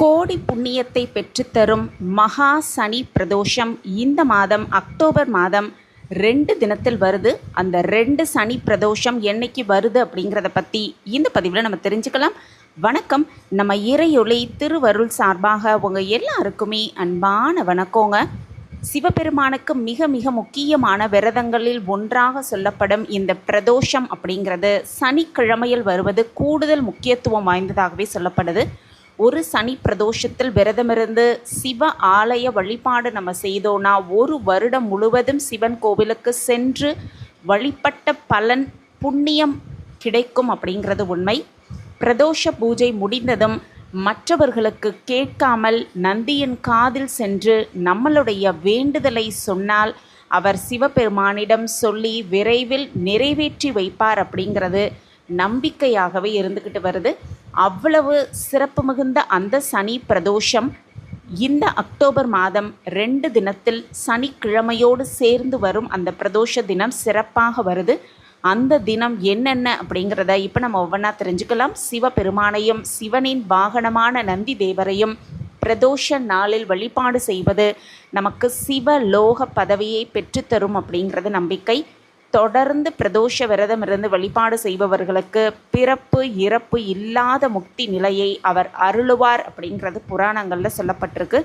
கோடி புண்ணியத்தை பெற்றுத்தரும் மகா சனி பிரதோஷம் இந்த மாதம் அக்டோபர் மாதம் ரெண்டு தினத்தில் வருது. அந்த ரெண்டு சனி பிரதோஷம் என்னைக்கு வருது அப்படிங்கிறத பற்றி இந்த பதிவில் நம்ம தெரிஞ்சுக்கலாம். வணக்கம். நம்ம இறையொளி திருவருள் சார்பாக உங்கள் எல்லாருக்குமே அன்பான வணக்கங்க. சிவபெருமானுக்கு மிக மிக முக்கியமான விரதங்களில் ஒன்றாக சொல்லப்படும் இந்த பிரதோஷம் அப்படிங்கிறது சனிக்கிழமையில் வருவது கூடுதல் முக்கியத்துவம் வாய்ந்ததாகவே சொல்லப்படுது. ஒரு சனி பிரதோஷத்தில் விரதமிருந்து சிவ ஆலய வழிபாடு நம்ம செய்தோன்னா ஒரு வருடம் முழுவதும் சிவன் கோவிலுக்கு சென்று வழிபட்ட பலன் புண்ணியம் கிடைக்கும் அப்படிங்கிறது உண்மை. பிரதோஷ பூஜை முடிந்ததும் மற்றவர்களுக்கு கேட்காமல் நந்தியின் காதில் சென்று நம்மளுடைய வேண்டுதலை சொன்னால் அவர் சிவபெருமானிடம் சொல்லி விரைவில் நிறைவேற்றி வைப்பார் அப்படிங்கிறது நம்பிக்கையாகவே இருந்துக்கிட்டு வருது. அவ்வளவு சிறப்பு மிகுந்த அந்த சனி பிரதோஷம் இந்த அக்டோபர் மாதம் ரெண்டு தினத்தில் சனிக்கிழமையோடு சேர்ந்து வரும் அந்த பிரதோஷ தினம் சிறப்பாக வருது. அந்த தினம் என்னென்ன அப்படிங்கிறத இப்போ நம்ம ஒவ்வொன்றா தெரிஞ்சுக்கலாம். சிவபெருமானையும் சிவனின் வாகனமான நந்தி தேவரையும் பிரதோஷ நாளில் வழிபாடு செய்வது நமக்கு சிவலோக பதவியை பெற்றுத்தரும் அப்படிங்கிறது நம்பிக்கை. தொடர்ந்து பிரதோஷ விரதம் இருந்து வழிபாடு செய்பவர்களுக்கு பிறப்பு இறப்பு இல்லாத முக்தி நிலையை அவர் அருளுவார் அப்படிங்கிறது புராணங்களில் சொல்லப்பட்டிருக்கு.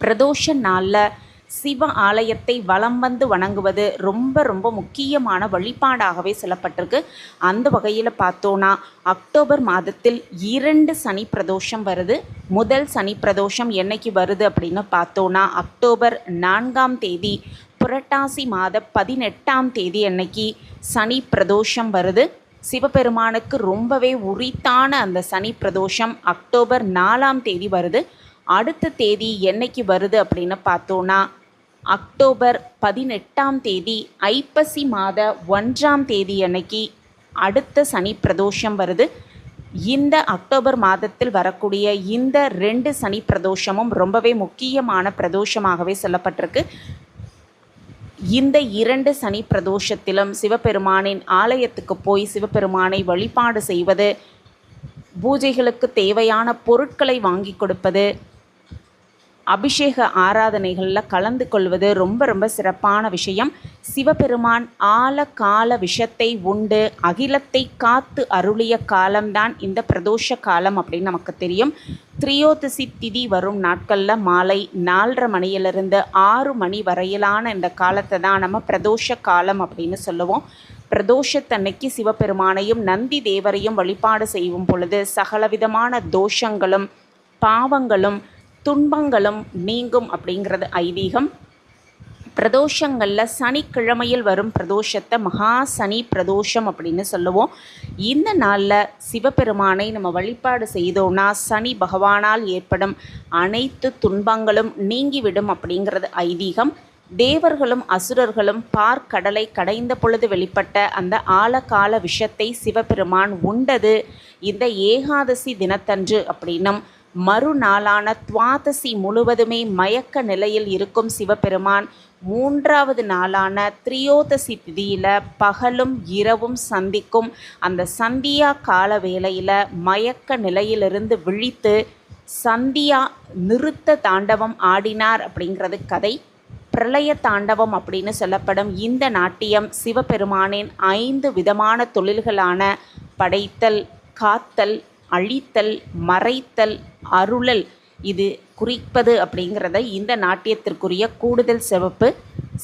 பிரதோஷ நாளில் சிவ ஆலயத்தை வலம் வந்து வணங்குவது ரொம்ப ரொம்ப முக்கியமான வழிபாடாகவே சொல்லப்பட்டிருக்கு. அந்த வகையில் பார்த்தோன்னா அக்டோபர் மாதத்தில் இரண்டு சனி பிரதோஷம் வருது. முதல் சனி பிரதோஷம் என்னைக்கு வருது அப்படின்னு பார்த்தோன்னா அக்டோபர் நான்காம் தேதி புரட்டாசி மாத பதினெட்டாம் தேதி அன்னைக்கு சனி பிரதோஷம் வருது. சிவபெருமானுக்கு ரொம்பவே உரித்தான அந்த சனி பிரதோஷம் அக்டோபர் நாலாம் தேதி வருது. அடுத்த தேதி என்னைக்கு வருது அப்படின்னு பார்த்தோன்னா அக்டோபர் பதினெட்டாம் தேதி ஐப்பசி மாத ஒன்றாம் தேதி அன்னைக்கு அடுத்த சனி பிரதோஷம் வருது. இந்த அக்டோபர் மாதத்தில் வரக்கூடிய இந்த ரெண்டு சனி பிரதோஷமும் ரொம்பவே முக்கியமான பிரதோஷமாகவே சொல்லப்பட்டிருக்கு. இந்த இரண்டு சனி பிரதோஷத்திலும் சிவபெருமானின் ஆலயத்துக்கு போய் சிவபெருமானை வழிபாடு செய்வது பூஜைகளுக்கு தேவையான பொருட்களை வாங்கி கொடுப்பது அபிஷேக ஆராதனைகளில் கலந்து கொள்வது ரொம்ப ரொம்ப சிறப்பான விஷயம். சிவபெருமான் ஆல கால விஷத்தை உண்டு. அகிலத்தை காத்து அருளிய காலம்தான் இந்த பிரதோஷ காலம் அப்படின்னு நமக்கு தெரியும். திரியோதசி திதி வரும் நாட்களில் மாலை நாலரை மணியிலிருந்து ஆறு மணி வரையிலான இந்த காலத்தை தான் நம்ம பிரதோஷ காலம் அப்படின்னு சொல்லுவோம். பிரதோஷத்தன்னைக்கு சிவபெருமானையும் நந்தி தேவரையும் வழிபாடு செய்யும் பொழுது சகலவிதமான தோஷங்களும் பாவங்களும் துன்பங்களும் நீங்கும் அப்படிங்கிறது ஐதீகம். பிரதோஷங்களில் சனிக்கிழமையில் வரும் பிரதோஷத்தை மகா சனி பிரதோஷம் அப்படின்னு சொல்லுவோம். இந்த நாளில் சிவபெருமானை நம்ம வழிபாடு செய்தோம்னா சனி பகவானால் ஏற்படும் அனைத்து துன்பங்களும் நீங்கிவிடும் அப்படிங்கிறது ஐதீகம். தேவர்களும் அசுரர்களும் பார்க்கடலை கடைந்த பொழுது வெளிப்பட்ட அந்த ஆழகால விஷத்தை சிவபெருமான் உண்டது. இந்த ஏகாதசி தினத்தன்று அப்படின்னும் மறுநாளான துவாதசி முழுவதுமே மயக்க நிலையில் இருக்கும் சிவபெருமான் மூன்றாவது நாளான திரியோதசி திதியில் பகலும் இரவும் சந்திக்கும் அந்த சந்தியா கால வேளையில் மயக்க நிலையிலிருந்து விழித்து சந்தியா நிறுத்த தாண்டவம் ஆடினார் அப்படிங்கிறது கதை. பிரளய தாண்டவம் அப்படின்னு சொல்லப்படும் இந்த நாட்டியம் சிவபெருமானின் ஐந்து விதமான தொழில்களான படைத்தல் காத்தல் அழித்தல் மறைத்தல் அருளல் இது குறிப்பது அப்படிங்கிறத இந்த நாட்டியத்திற்குரிய கூடுதல் சிவப்பு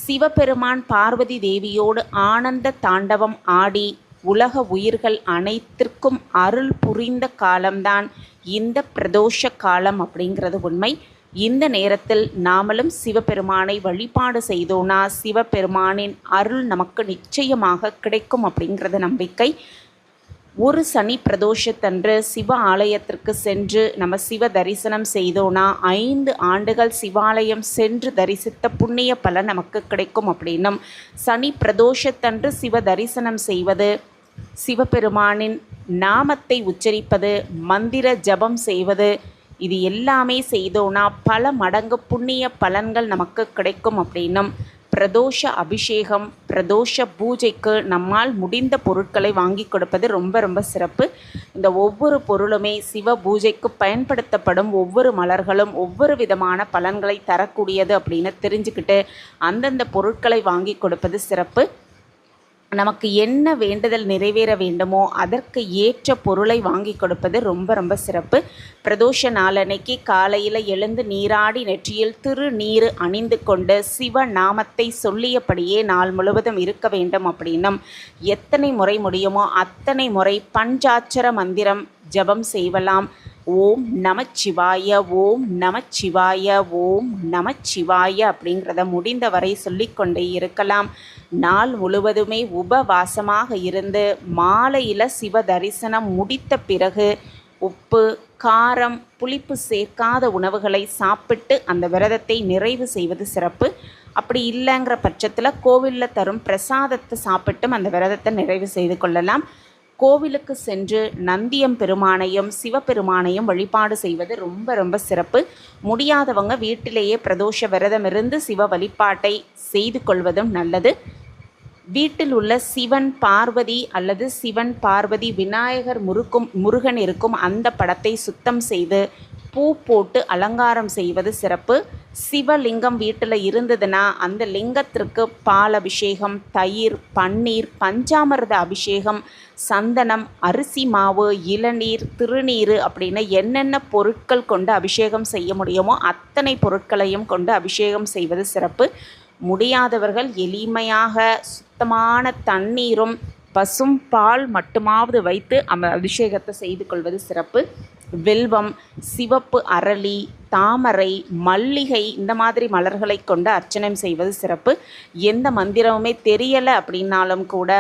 சிவபெருமான் பார்வதி தேவியோடு ஆனந்த தாண்டவம் ஆடி உலக உயிர்கள் அனைத்திற்கும் அருள் புரிந்த காலம்தான் இந்த பிரதோஷ காலம் அப்படிங்கிறது உண்மை. இந்த நேரத்தில் நாமளும் சிவபெருமானை வழிபாடு செய்தோனா சிவபெருமானின் அருள் நமக்கு நிச்சயமாக கிடைக்கும் அப்படிங்கிறது நம்பிக்கை. ஒரு சனி பிரதோஷத்தன்று சிவ ஆலயத்திற்கு சென்று நம்ம சிவ தரிசனம் செய்தோன்னா ஐந்து ஆண்டுகள் சிவாலயம் சென்று தரிசித்த புண்ணிய பலன் நமக்கு கிடைக்கும் அப்படின்னும். சனி பிரதோஷத்தன்று சிவ தரிசனம் செய்வது சிவபெருமானின் நாமத்தை உச்சரிப்பது மந்திர ஜபம் செய்வது இது எல்லாமே செய்தோன்னா பல மடங்கு புண்ணிய பலன்கள் நமக்கு கிடைக்கும் அப்படின்னும். பிரதோஷ அபிஷேகம் பிரதோஷ பூஜைக்கு நம்மால் முடிந்த பொருட்களை வாங்கி கொடுப்பது ரொம்ப ரொம்ப சிறப்பு. இந்த ஒவ்வொரு பொருளுமே சிவ பூஜைக்கு பயன்படுத்தப்படும் ஒவ்வொரு மலர்களும் ஒவ்வொரு விதமான பலன்களை தரக்கூடியது அப்படின்னு தெரிஞ்சுக்கிட்டு அந்தந்த பொருட்களை வாங்கி கொடுப்பது சிறப்பு. நமக்கு என்ன வேண்டுதல் நிறைவேற வேண்டுமோ அதற்கு ஏற்ற பொருளை வாங்கி கொடுப்பது ரொம்ப ரொம்ப சிறப்பு. பிரதோஷ நாளன்னைக்கு காலையில் எழுந்து நீராடி நெற்றியில் திருநீர் அணிந்து கொண்டு சிவ நாமத்தை சொல்லியபடியே நாள் முழுவதும் இருக்க வேண்டும் அப்படின்னும். எத்தனை முறை முடியுமோ அத்தனை முறை பஞ்சாட்சர மந்திரம் ஜபம் செய்வலாம். ஓம் நமச்சிவாய ஓம் நமச்சிவாய ஓம் நமச்சிவாய அப்படிங்கிறத முடிந்தவரை சொல்லிக்கொண்டே இருக்கலாம். நாள் முழுவதுமே உபவாசமாக இருந்து மாலையில் சிவ தரிசனம் முடித்த பிறகு உப்பு காரம் புளிப்பு சேர்க்காத உணவுகளை சாப்பிட்டு அந்த விரதத்தை நிறைவு செய்வது சிறப்பு. அப்படி இல்லைங்கிற பட்சத்தில் கோவிலில் தரும் பிரசாதத்தை சாப்பிட்டும் அந்த விரதத்தை நிறைவு செய்து கொள்ளலாம். கோவிலுக்கு சென்று நந்தியம் பெருமானையும் சிவபெருமானையும் வழிபாடு செய்வது ரொம்ப ரொம்ப சிறப்பு. முடியாதவங்க வீட்டிலேயே பிரதோஷ விரதம் இருந்து சிவ வழிபாட்டை செய்து கொள்வதும் நல்லது. வீட்டில் உள்ள சிவன் பார்வதி அல்லது சிவன் பார்வதி விநாயகர் முருக்கும் முருகன் இருக்கும் அந்த படத்தை சுத்தம் செய்து பூ போட்டு அலங்காரம் செய்வது சிறப்பு. சிவலிங்கம் வீட்டில் இருந்ததுன்னா அந்த லிங்கத்திற்கு பால் அபிஷேகம் தயிர் பன்னீர் பஞ்சாமிரத அபிஷேகம் சந்தனம் அரிசி மாவு இளநீர் திருநீர் அப்படின்னு என்னென்ன பொருட்கள் கொண்டு அபிஷேகம் செய்ய முடியுமோ அத்தனை பொருட்களையும் கொண்டு அபிஷேகம் செய்வது சிறப்பு. முடியாதவர்கள் எளிமையாக சுத்தமான தண்ணீரும் பசும் பால் மட்டுமாவது வைத்து அந்த அபிஷேகத்தை செய்து கொள்வது சிறப்பு. வில்வம் சிவப்பு அரளி தாமரை மல்லிகை இந்த மாதிரி மலர்களை கொண்டு அர்ச்சனை செய்வது சிறப்பு. எந்த மந்திரமுமே தெரியலை அப்படின்னாலும் கூட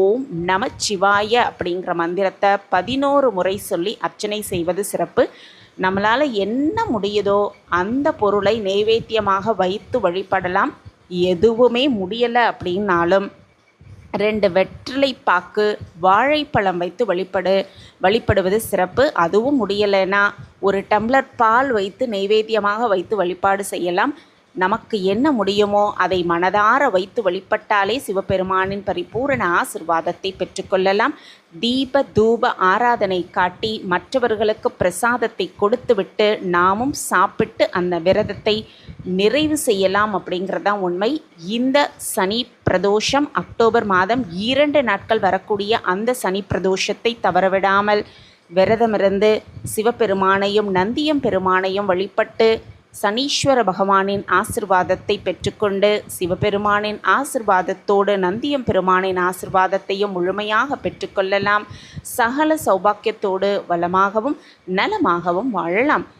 ஓம் நமச்சிவாய அப்படிங்கிற மந்திரத்தை பதினோரு முறை சொல்லி அர்ச்சனை செய்வது சிறப்பு. நம்மளால் என்ன முடியுதோ அந்த பொருளை நைவேத்தியமாக வைத்து வழிபடலாம். எதுவுமே முடியலை அப்படின்னாலும் ரெண்டு வெற்றிலை பாக்கு வாழைப்பழம் வைத்து வழிபடு வழிபடுவது சிறப்பு. அதுவும் முடியலைன்னா ஒரு டம்ளர் பால் வைத்து நைவேத்தியமாக வைத்து வழிபாடு செய்யலாம். நமக்கு என்ன முடியுமோ அதை மனதார வைத்து வழிபட்டாலே சிவபெருமானின் பரிபூரண ஆசிர்வாதத்தை பெற்றுக்கொள்ளலாம் தீப தூப ஆராதனை காட்டி மற்றவர்களுக்கு பிரசாதத்தை கொடுத்துவிட்டு நாமும் சாப்பிட்டு அந்த விரதத்தை நிறைவு செய்யலாம் அப்படிங்கிறதான் உண்மை. இந்த சனி பிரதோஷம் அக்டோபர் மாதம் இரண்டு நாட்கள் வரக்கூடிய அந்த சனி பிரதோஷத்தை தவறவிடாமல் விரதமிருந்து சிவபெருமானையும் நந்தியம் பெருமானையும் வழிபட்டு சனீஸ்வர பகவானின் ஆசிர்வாதத்தை பெற்றுக்கொண்டு சிவபெருமானின் ஆசிர்வாதத்தோடு நந்தியம் பெருமானின் ஆசிர்வாதத்தையும் முழுமையாக பெற்றுக்கொள்ளலாம். சகல சௌபாக்கியத்தோடு வளமாகவும் நலமாகவும் வாழலாம்.